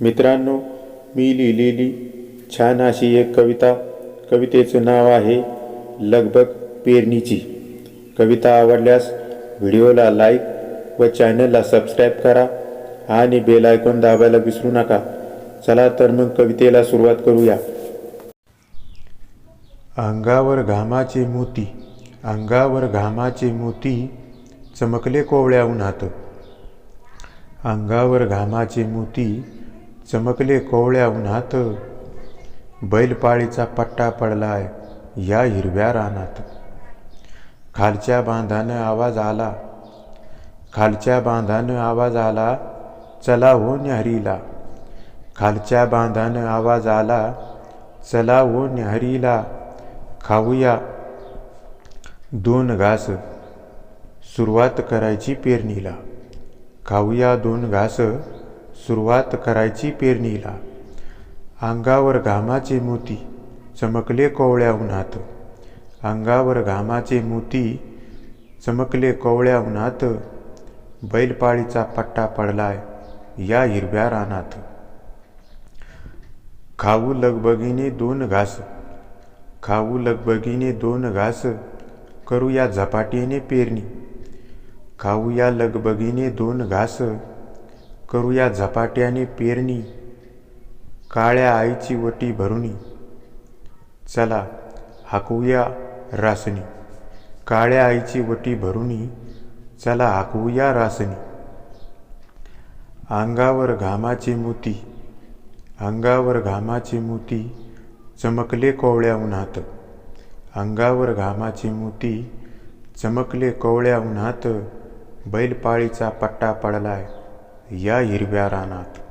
मित्रांनो मी लिहिलेली छान अशी एक कविता. कवितेचं नाव आहे लगबग पेरणीची. कविता आवडल्यास व्हिडिओला लाईक व चॅनलला सबस्क्राईब करा आणि बेल आयकॉन दाबायला विसरू नका. चला तर मग कवितेला सुरुवात करूया. अंगावर घामाचे मोती अंगावर घामाचे मोती चमकले कोवळ्या उन्हात. अंगावर घामाचे मोती चमकले कोवळ्या उन्हात. बैलपाळीचा पट्टा पडलाय या हिरव्या रानात. खालच्या बांधानं आवाज आला. खालच्या बांधानं आवाज आला चला हो न्याहरीला. खालच्या बांधानं आवाज आला चला हो न्याहरीला खाऊया. दोन घास सुरुवात करायची पेरणीला. खाऊया दोन घास सुरुवात करायची पेरणीला. अंगावर घामाचे मोती चमकले कोवळ्या उन्हात. अंगावर घामाचे मोती चमकले कोवळ्या उन्हात. बैलपाळीचा पट्टा पडलाय या हिरव्या रानात. खाऊ लगबगीने दोन घास. खाऊ लगबगीने दोन घास. करूया झपाटीने पेरणी. खाऊया लगबगीने दोन घास. करूया झपाट्याने पेरणी काळ्या आईची वटी भरुणी. चला हाकूया रासनी. काळ्या आईची वटी भरुनी चला हाकवूया रासनी. अंगावर घामाचे मोती अंगावर घामाचे मोती चमकले कोवळ्या उन्हात. अंगावर घामाचे मोती चमकले कोवळ्या उन्हात बैलपाळीचा पट्टा पडलाय. या हिरव्या रानात.